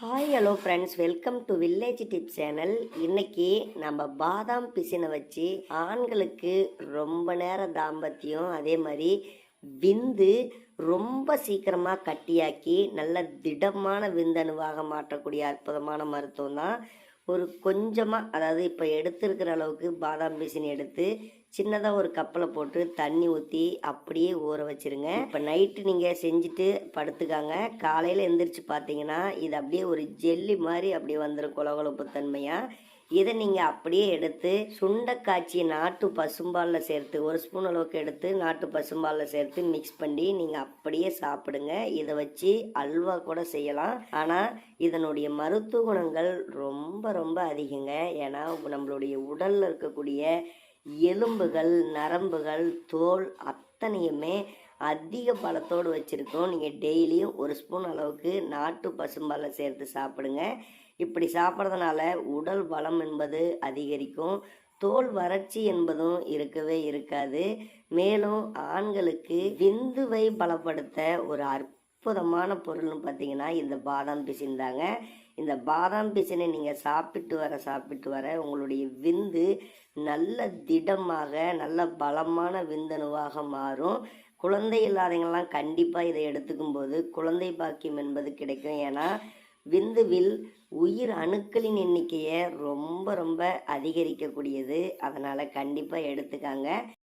Hi hello friends welcome to village tip channel இன்னைக்கு நம்ம பாதாம் பிசினை வச்சு ஆண்களுக்கு ரொம்ப நேரம் தாம்பத்தியம் அதே மாதிரி விந்து ரொம்ப சீக்கிரமாக கட்டியாக்கி நல்ல திடமான விந்தணுவாக மாற்றக்கூடிய அற்புதமான மருத்துவம் தான் ஒரு கொஞ்சமாக அதாவது இப்போ எடுத்துருக்கிற அளவுக்கு பாதாம் பிசின் எடுத்து சின்னதாக ஒரு கப்பில் போட்டு தண்ணி ஊற்றி அப்படியே ஊற வச்சிருங்க. இப்போ நைட்டு நீங்கள் செஞ்சுட்டு படுத்துக்காங்க. காலையில் எந்திரிச்சு பார்த்தீங்கன்னா இது அப்படியே ஒரு ஜெல்லி மாதிரி அப்படியே வந்துடும் குலகுலப்பு தன்மையாக இதை நீங்கள் அப்படியே எடுத்து சுண்டைக்காய்ச்சி நாட்டு பசும்பாலில் சேர்த்து ஒரு ஸ்பூன் அளவுக்கு எடுத்து நாட்டு பசும்பாலில் சேர்த்து மிக்ஸ் பண்ணி நீங்கள் அப்படியே சாப்பிடுங்க. இதை வச்சு அல்வா கூட செய்யலாம். ஆனால் இதனுடைய மருத்துவ குணங்கள் ரொம்ப ரொம்ப அதிகங்க. ஏன்னா நம்மளுடைய உடலில் இருக்கக்கூடிய எலும்புகள் நரம்புகள் தோல் அத்தனையுமே அதிக பலத்தோடு வச்சுருக்கோம். நீங்கள் டெய்லியும் ஒரு ஸ்பூன் அளவுக்கு நாட்டு பசும்பாலை சேர்த்து சாப்பிடுங்க. இப்படி சாப்பிட்றதுனால உடல் பலம் என்பது அதிகரிக்கும். தோல் வறட்சி என்பதும் இருக்கவே இருக்காது. மேலும் ஆண்களுக்கு விந்துவை பலப்படுத்த ஒரு அற்புதமான பொருள்னு பார்த்தீங்கன்னா இந்த பாதாம் பிசின் தாங்க. இந்த பாதாம் பிசினை நீங்கள் சாப்பிட்டு வர சாப்பிட்டு வர உங்களுடைய விந்து நல்ல திடமாக நல்ல பலமான விந்தணுவாக மாறும். குழந்தை இல்லாதவங்கெல்லாம் கண்டிப்பாக இதை எடுத்துக்கும் போது குழந்தை பாக்கியம் என்பது கிடைக்கும். ஏன்னா விந்துவில் உயிர் அணுக்களின் எண்ணிக்கையை ரொம்ப ரொம்ப அதிகரிக்கக்கூடியது. அதனால் கண்டிப்பாக எடுத்துக்காங்க.